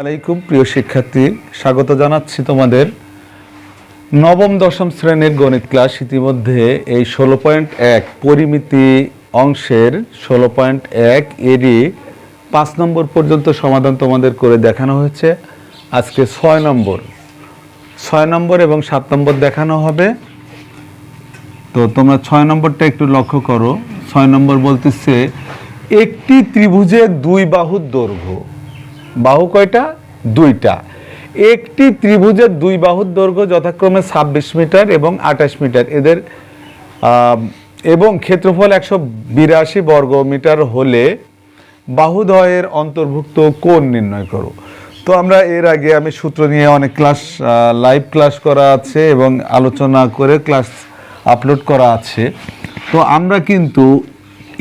আলাইকুম, প্রিয় শিক্ষার্থী। স্বাগত জানাচ্ছি তোমাদের নবম, দশম শ্রেণির গণিত ক্লাস। ইতিমধ্যে এই ষোলো পয়েন্ট এক পরিমিতি অংশের ষোলো পয়েন্ট এক এরই পাঁচ নম্বর পর্যন্ত সমাধান তোমাদের করে দেখানো হয়েছে। আজকে ছয় নম্বর। ছয় নম্বর এবং সাত নম্বর দেখানো হবে। তো তোমরা ছয় নম্বরটা একটু লক্ষ্য করো। ছয় নম্বর বলতেছে, একটি ত্রিভুজের দুই বাহুর দৈর্ঘ্য। বাহু কয়টা? দুইটা। একটি ত্রিভুজের দুই বাহুর দৈর্ঘ্য যথাক্রমে ছাব্বিশ মিটার এবং আঠাশ মিটার। এদের এবং ক্ষেত্রফল একশো বিরাশি বর্গ মিটার হলে বাহুদয়ের অন্তর্ভুক্ত কোণ নির্ণয় করো। তো আমরা এর আগে আমি সূত্র নিয়ে অনেক ক্লাস লাইভ ক্লাস করা আছে এবং আলোচনা করে ক্লাস আপলোড করা আছে। তো আমরা কিন্তু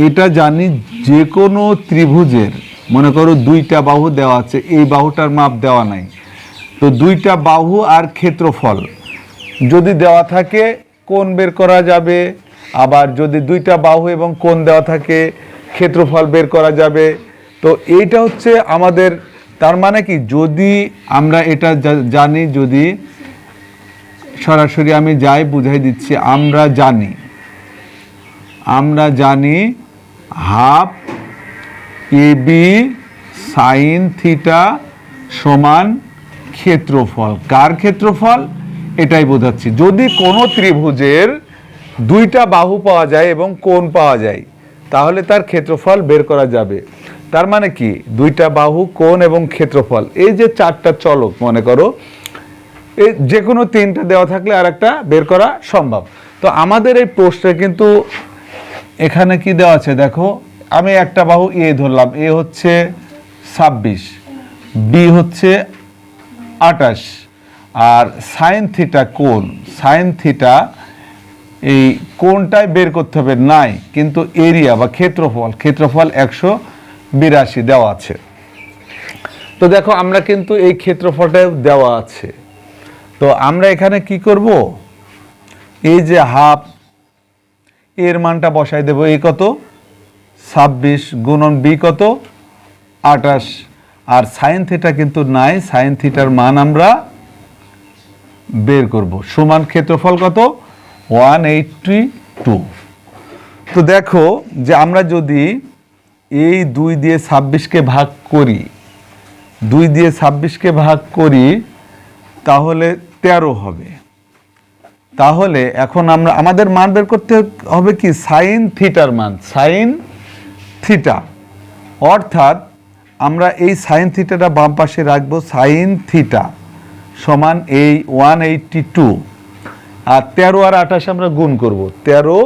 এটা জানি যে কোনো ত্রিভুজের মনে করো দুইটা বাহু দেওয়া আছে, এই বাহুটার মাপ দেওয়া নাই। তো দুইটা বাহু আর ক্ষেত্রফল, যদি দেওয়া থাকে কোন বের করা যাবে, আবার যদি দুইটা বাহু এবং কোন দেওয়া থাকে ক্ষেত্রফল বের করা যাবে। তো এইটা হচ্ছে আমাদের, তার মানে কি, যদি আমরা এটা জানি, যদি সরাসরি আমি যাই বুঝাই দিচ্ছি, আমরা জানি আমরা জানি হাফ এ সাইন থিটা সমান ক্ষেত্রফল। কার ক্ষেত্রফল? এটাই বোঝাচ্ছি। যদি কোনো ত্রিভুজের দুইটা বাহু পাওয়া যায় এবং কোণ পাওয়া যায়, তাহলে তার ক্ষেত্রফল বের করা যাবে। তার মানে কি? দুইটা বাহু, কোণ এবং ক্ষেত্রফল। এই যে চারটা চলক, মনে করো এই যে কোনো তিনটা দেওয়া থাকলে আর একটা বের করা সম্ভব। তো আমাদের এই প্রশ্নে কিন্তু এখানে কি দেওয়া আছে? দেখো আমি একটা বাহু এ ধরলাম, এ হচ্ছে ছাব্বিশ, বি হচ্ছে আটাশ আর সাইন থিটা কোন সাইন থিটা এই কোণটাই বের করতে হবে নাই, কিন্তু এরিয়া বা ক্ষেত্রফল ক্ষেত্রফল একশো বিরাশি দেওয়া আছে। তো দেখো, আমরা কিন্তু এই ক্ষেত্রফলটাও দেওয়া আছে। তো আমরা এখানে কি করব? এই যে হাফ, এর মানটা বসাই দেব, এই কত? ছাব্বিশ গুণন বি কত? আটাশ আর সাইন থিটা কিন্তু নাই সাইন থিটার মান আমরা বের করব। সমান ক্ষেত্রফল কত? ওয়ান এইটটি টু তো দেখো যে আমরা যদি এই দুই দিয়ে ছাব্বিশকে ভাগ করি, দুই দিয়ে ছাব্বিশকে ভাগ করি, তাহলে তেরো হবে। তাহলে এখন আমরা, আমাদের মান বের করতে হবে কি? সাইন থিটার মান। সাইন থিটা অর্থাৎ আমরা এই সাইন থিটাটা বাম পাশে রাখব সাইন থিটা সমান এই ওয়ান এইটটি টু আর তেরো আর আঠাশ আমরা গুণ করব। তেরো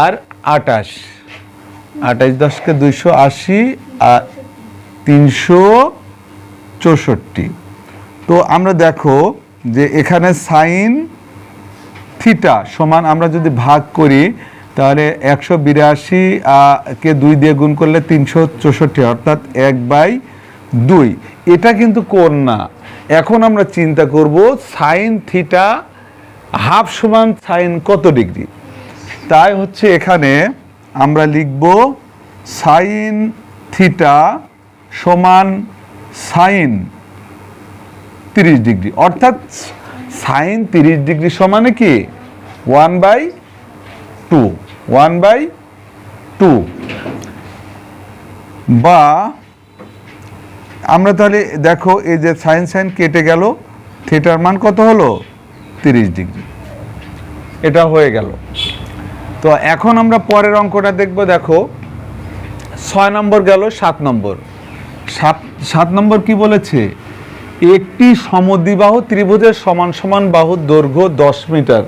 আর আটাশ আঠাশ দশকে দুইশো আশি আর তিনশো চৌষট্টি। তো আমরা দেখো যে এখানে সাইন থিটা সমান আমরা যদি ভাগ করি তাহলে একশো বিরাশি কে দুই দিয়ে গুণ করলে তিনশো চৌষট্টি, অর্থাৎ এক বাই দুই। এটা কিন্তু কোন না। এখন আমরা চিন্তা করব সাইন থিটা হাফ সমান সাইন কত ডিগ্রি? তাই হচ্ছে এখানে আমরা লিখব সাইন থিটা সমান সাইন তিরিশ ডিগ্রি। অর্থাৎ সাইন তিরিশ ডিগ্রি সমানে কি? One by two. One by two. বা আমরা তাহলে দেখো এই যে সাইন সাইন কেটে গেল থিটার মান কত হলো? তিরিশ ডিগ্রি। এটা হয়ে গেল। তো এখন আমরা পরের অঙ্কটা দেখব, দেখো। ছয় নম্বর গেল, সাত নম্বর। সাত সাত নম্বর কি বলেছে? একটি সমদ্বিবাহু ত্রিভুজের সমান সমান বাহুর দৈর্ঘ্য দশ মিটার।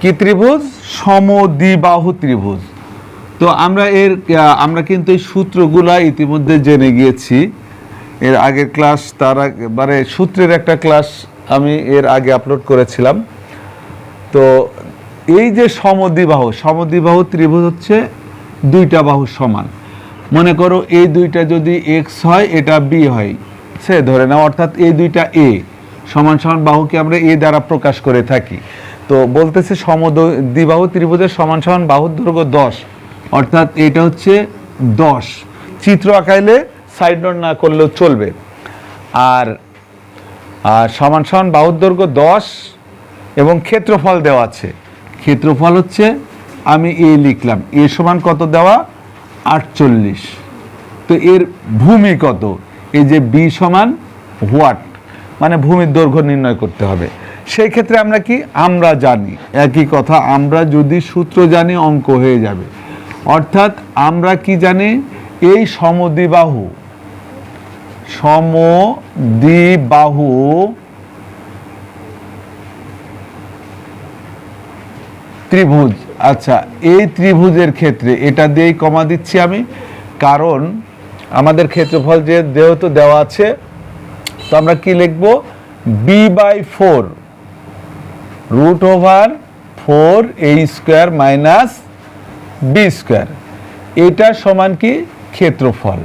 কি ত্রিভুজ? সমদ্বিবাহু ত্রিভুজ। তো আমরা এর আমরা কিন্তু এই সূত্রগুলা ইতিমধ্যে জেনে গিয়েছি। এর আগের ক্লাস, তার মানে সূত্রের একটা ক্লাস আমি এর আগে আপলোড করেছিলাম। তো এই যে সমদ্বিবাহু সমদ্বিবাহু ত্রিভুজ হচ্ছে দুইটা বাহু সমান। মনে করো এই দুইটা যদি এক্স হয়, এটা বি হয়। সে ধরে নাও, অর্থাৎ এই দুইটা এ সমান সমান বাহুকে আমরা এ দ্বারা প্রকাশ করে থাকি। তো বলতেছে সমদ্বিবাহু ত্রিভুজের সমান সমান বাহুর দৈর্ঘ্য দশ। অর্থাৎ এটা হচ্ছে দশ। চিত্র আঁকাইলে সাইড নোট না করলেও চলবে। আর সমান সমান বাহুর দৈর্ঘ্য দশ এবং ক্ষেত্রফল দেওয়া আছে। ক্ষেত্রফল হচ্ছে, আমি এ লিখলাম, এ সমান কত দেওয়া? আটচল্লিশ। তো এর ভূমি কত? এই যে বি সমান হোয়াট? মানে ভূমির দৈর্ঘ্য নির্ণয় করতে হবে। সেই ক্ষেত্রে আমরা কি? আমরা জানি। একই কথা, আমরা যদি সূত্র জানি, অঙ্ক হয়ে যাবে। অর্থাৎ আমরা কি জানি? এই সমদ্বিবাহু সমদ্বিবাহু ত্রিভুজ। আচ্ছা এই ত্রিভুজের ক্ষেত্রে এটা দিয়েই কমা দিচ্ছি আমি। কারণ আমাদের ক্ষেত্রফল যে যেহেতু দেওয়া আছে, তো আমরা কি লিখব? B by four root over four A square minus B square এটা সমান কি? ক্ষেত্রফল।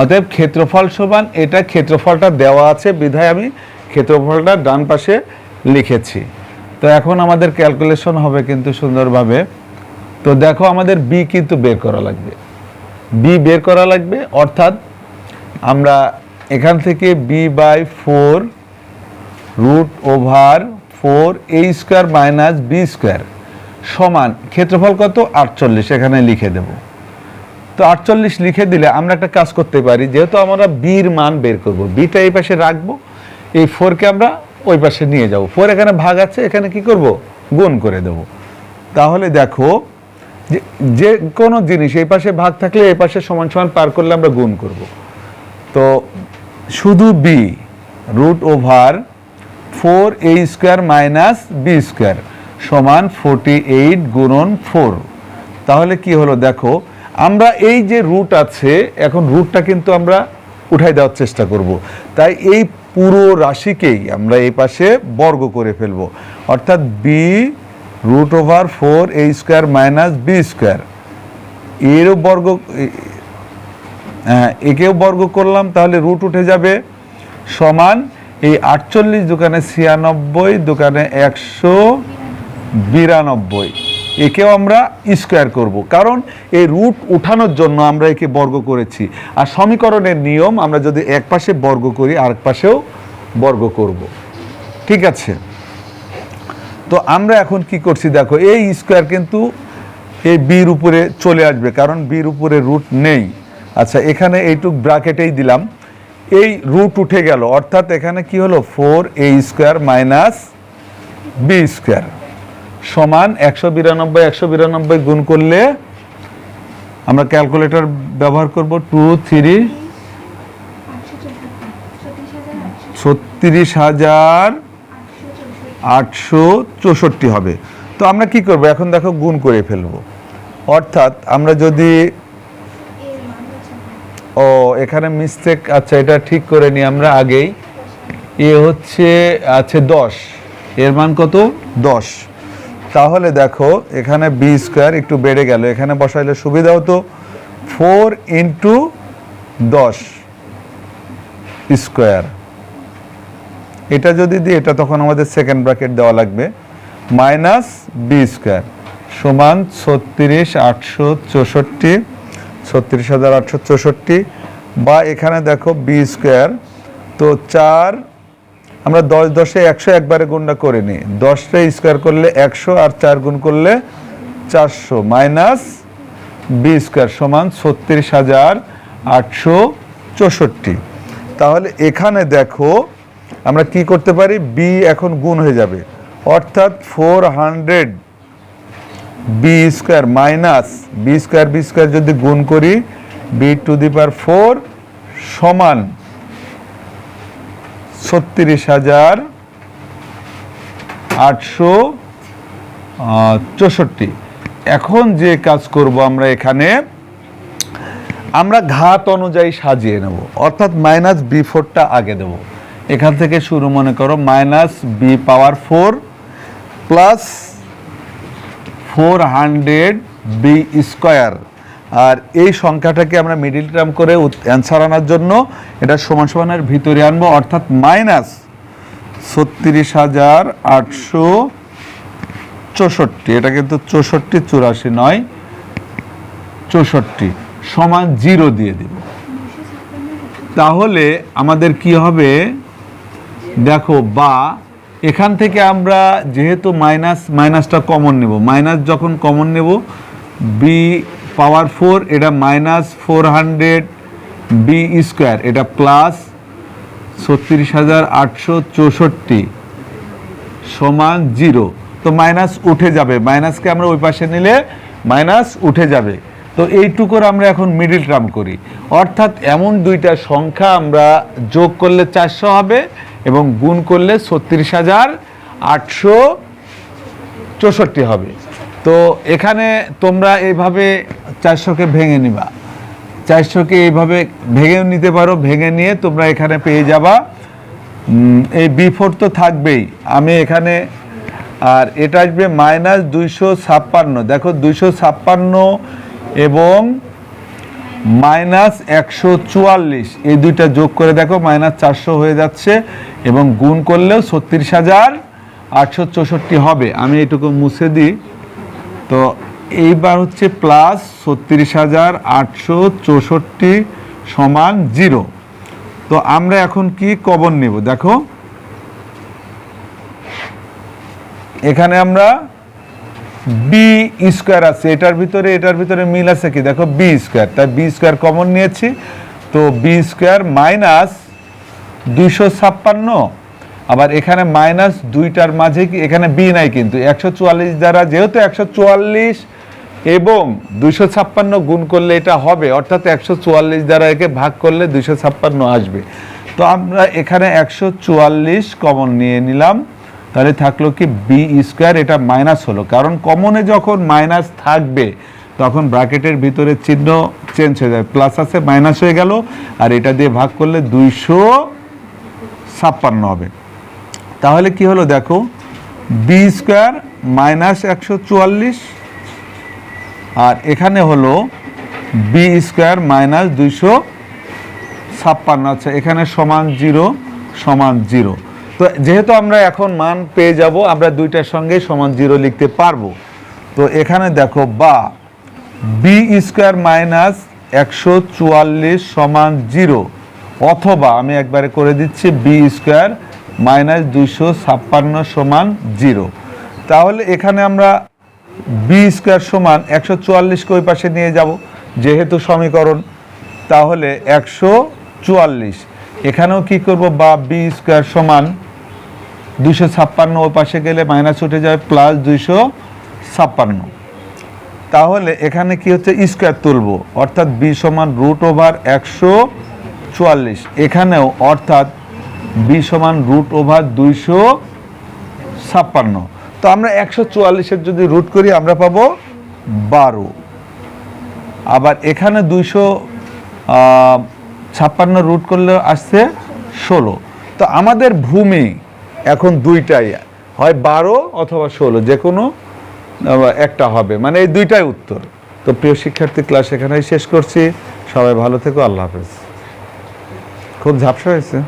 অতএব ক্ষেত্রফল সমান, এটা ক্ষেত্রফলটা দেওয়া আছে, বিধায় আমি ক্ষেত্রফলটা ডান পাশে লিখেছি। তো এখন আমাদের ক্যালকুলেশন হবে কিন্তু সুন্দরভাবে। তো দেখো আমাদের বি কিন্তু বের করা লাগবে। বি বের করা লাগবে, অর্থাৎ আমরা এখান থেকে b by four root over four a square minus b square সমান ক্ষেত্রফল কত? আটচল্লিশ, এখানে লিখে দেব। তো আটচল্লিশ লিখে দিলে আমরা একটা কাজ করতে পারি, যেহেতু আমরা বির মান বের করব। বিটা এই পাশে রাখব, এই ফোরকে আমরা ওই পাশে নিয়ে যাব। ফোর এখানে ভাগ আছে, এখানে কি করব? গুণ করে দেব। তাহলে দেখো, যে যে কোনো জিনিস এই পাশে ভাগ থাকলে এই পাশে সমান সমান পার করলে আমরা গুণ করব। তো শুধু b root over four a square minus b square সমান ফোরটি এইট গুণন ফোর তাহলে কি হলো দেখো, আমরা এই যে রুট আছে, এখন রুটটা কিন্তু আমরা উঠাই দেওয়ার চেষ্টা করব। তাই এই পুরো রাশিকেই আমরা এই পাশে বর্গ করে ফেলব। অর্থাৎ b root over four a square minus b square এরও বর্গ হ্যাঁ একেও বর্গ করলাম, তাহলে রুট উঠে যাবে সমান এই আটচল্লিশ দোকানে ছিয়ানব্বই, দোকানে একশো বিরানব্বই। একেও আমরা স্কোয়ার করব। কারণ এই রুট উঠানোর জন্য আমরা একে বর্গ করেছি। আর সমীকরণের নিয়ম আমরা যদি এক পাশে বর্গ করি, আরেক পাশেও বর্গ করব। ঠিক আছে? তো আমরা এখন কি করছি দেখো, এই স্কোয়ার কিন্তু এই বির উপরে চলে আসবে। কারণ বির উপরে রুট নেই। আচ্ছা এখানে এইটুক ব্র্যাকেটেই দিলাম। এই রুট উঠে গেল। অর্থাৎ এখানে কি হলো? Four a square minus b square সমান একশো বিরানব্বই একশো বিরানব্বই গুণ করলে আমরা ক্যালকুলেটর ব্যবহার করব টু থ্রি ছত্রিশ হাজার আটশো চৌষট্টি হবে। তো আমরা কি করব? এখন দেখো গুণ করে ফেলব। অর্থাৎ আমরা যদি ও, এখানে মিস্টেক আচ্ছা এটা ঠিক করে নিই আমরা আগেই। এ হচ্ছে, আছে দশ। এর মান কত? দশ। তাহলে দেখো, এখানে বি স্কোয়ার একটু বেড়ে গেল। এখানে বসাইলে সুবিধা হতো ফোর ইন্টু দশ স্কোয়ার এটা যদি দিই, এটা তখন আমাদের সেকেন্ড ব্র্যাকেট দেওয়া লাগবে। মাইনাস বি স্কোয়ার সমান ছত্রিশ, আটশো চৌষট্টি। ছত্রিশ হাজার আটশো চৌষট্টি বা এখানে দেখো বি স্কোয়ার তো চার, আমরা দশ দশে একশো একবারে গুণটা করে নিই। দশটা স্কোয়ার করলে একশো আর চার গুণ করলে চারশো মাইনাস বি স্কোয়ার সমান ছত্রিশ হাজার আটশো চৌষট্টি। তাহলে এখানে দেখো আমরা কি করতে পারি? বি এখন গুণ হয়ে যাবে। অর্থাৎ four hundred b square minus b square b square যদি গুণ করি b to the power four সমান ছত্রিশ হাজার আটশো চৌষট্টি। এখন যে কাজ করব আমরা এখানে, আমরা ঘাত অনুযায়ী সাজিয়ে নেব। অর্থাৎ মাইনাস বি ফোরটা আগে দেব। এখান থেকে শুরু মনে করো minus b power four plus four hundred b square. আর এই সংখ্যাটাকে আমরা মিডিল টার্ম করে অ্যান্সার আনার জন্য এটা সমান সমানের ভিতরে আনব, অর্থাৎ মাইনাস ছত্রিশ হাজার আটশো চৌষট্টি। এটা কিন্তু চৌষট্টি, চুরাশি নয়, চৌষট্টি সমান জিরো দিয়ে দিব। তাহলে আমাদের কি হবে? দেখো, বা এখান থেকে আমরা যেহেতু মাইনাস মাইনাসটা কমন নেব। মাইনাস যখন কমন নেব বি পাওয়ার ফোর এটা minus four hundred b square এটা প্লাস ছত্রিশ হাজার আটশো চৌষট্টি সমান জিরো তো মাইনাস উঠে যাবে। মাইনাসকে আমরা ওই পাশে নিলে মাইনাস উঠে যাবে। তো এইটুকুর আমরা এখন মিডিল টার্ম করি। অর্থাৎ এমন দুইটা সংখ্যা আমরা যোগ করলে চারশো হবে এবং গুণ করলে ছত্রিশ হাজার আটশো চৌষট্টি হবে। তো এখানে তোমরা এইভাবে চারশোকে ভেঙে নিবা। চারশোকে এইভাবে ভেঙেও নিতে পারো, ভেঙে নিয়ে তোমরা এখানে পেয়ে যাবা। এই বিফোর তো থাকবেই। আমি এখানে, আর এটা আসবে মাইনাস দুইশো ছাপ্পান্ন। দেখো দুইশো ছাপ্পান্ন এবং মাইনাস একশো চুয়াল্লিশ। এই দুইটা যোগ করে দেখো, মাইনাস চারশো হয়ে যাচ্ছে এবং গুণ করলেও ছত্রিশ হাজার আটশো চৌষট্টি হবে। আমি এটুকু মুছে দিই। তো এইবার হচ্ছে প্লাস ছত্রিশ হাজার আটশো চৌষট্টি সমান জিরো তো আমরা এখন কি কবর নেব? দেখো। এখানে আমরা বি স্কোয়ার আছে। এটার ভিতরে এটার ভিতরে মিল আছে কি? দেখো বি স্কোয়ার তাই বি স্কোয়ার কমন নিয়েছি। তো বি স্কোয়ার মাইনাস দুইশো ছাপ্পান্ন। আবার এখানে মাইনাস দুইটার মাঝে কি? এখানে বি নাই কিন্তু। একশো চুয়াল্লিশ দ্বারা যেহেতু একশো চুয়াল্লিশ এবং দুইশো ছাপ্পান্ন গুণ করলে এটা হবে, অর্থাৎ একশো চুয়াল্লিশ দ্বারা একে ভাগ করলে দুইশো ছাপ্পান্ন আসবে। তো আমরা এখানে একশো চুয়াল্লিশ কমন নিয়ে নিলাম। তাহলে থাকল কি বি স্কোয়ার এটা মাইনাস হলো। কারণ কমনে যখন মাইনাস থাকবে, তখন ব্র্যাকেটের ভিতরে চিহ্ন চেঞ্জ হয়ে যাবে প্লাস আছে মাইনাস হয়ে গেল, আর এটা দিয়ে ভাগ করলে দুইশো ছাপ্পান্ন হবে। তাহলে কি হলো দেখো বি স্কোয়ার মাইনাস একশো চুয়াল্লিশ, আর এখানে হলো বি স্কোয়ার মাইনাস দুইশো ছাপ্পান্ন। আচ্ছা এখানে সমান জিরো সমান জিরো। তো যেহেতু আমরা এখন মান পেয়ে যাব, আমরা দুইটার সঙ্গে সমান জিরো লিখতে পারব। তো এখানে দেখো বা বি স্কোয়ার মাইনাস একশো চুয়াল্লিশ সমান জিরো, অথবা আমি একবারে করে দিচ্ছি বি স্কোয়ার মাইনাস দুইশো ছাপ্পান্ন সমান জিরো। তাহলে এখানে আমরা বি স্কোয়ার সমান একশো চুয়াল্লিশকে ওই পাশে নিয়ে যাব, যেহেতু সমীকরণ। তাহলে একশো চুয়াল্লিশ, এখানেও কি করব? বা বি স্কোয়ার সমান দুইশো ছাপ্পান্ন ও পাশে গেলে মাইনাস উঠে যাবে প্লাস দুইশো ছাপ্পান্ন। তাহলে এখানে কি হচ্ছে? স্কোয়ার তুলব। অর্থাৎ বি সমান রুট ওভার একশো চুয়াল্লিশ। এখানেও অর্থাৎ বি সমান রুট ওভার দুইশো ছাপ্পান্ন। তো আমরা একশো চুয়াল্লিশের যদি রুট করি, আমরা পাবো বারো। আবার এখানে দুইশো ছাপ্পান্ন রুট করলে আসছে ষোলো। তো আমাদের ভূমি এখন দুইটাই, হয় বারো অথবা ষোলো যে কোনো একটা হবে। মানে এই দুইটাই উত্তর। তো প্রিয় শিক্ষার্থী, ক্লাস এখানেই শেষ করছি। সবাই ভালো থেকো, আল্লাহ হাফেজ। খুব ঝাপসা হয়েছে।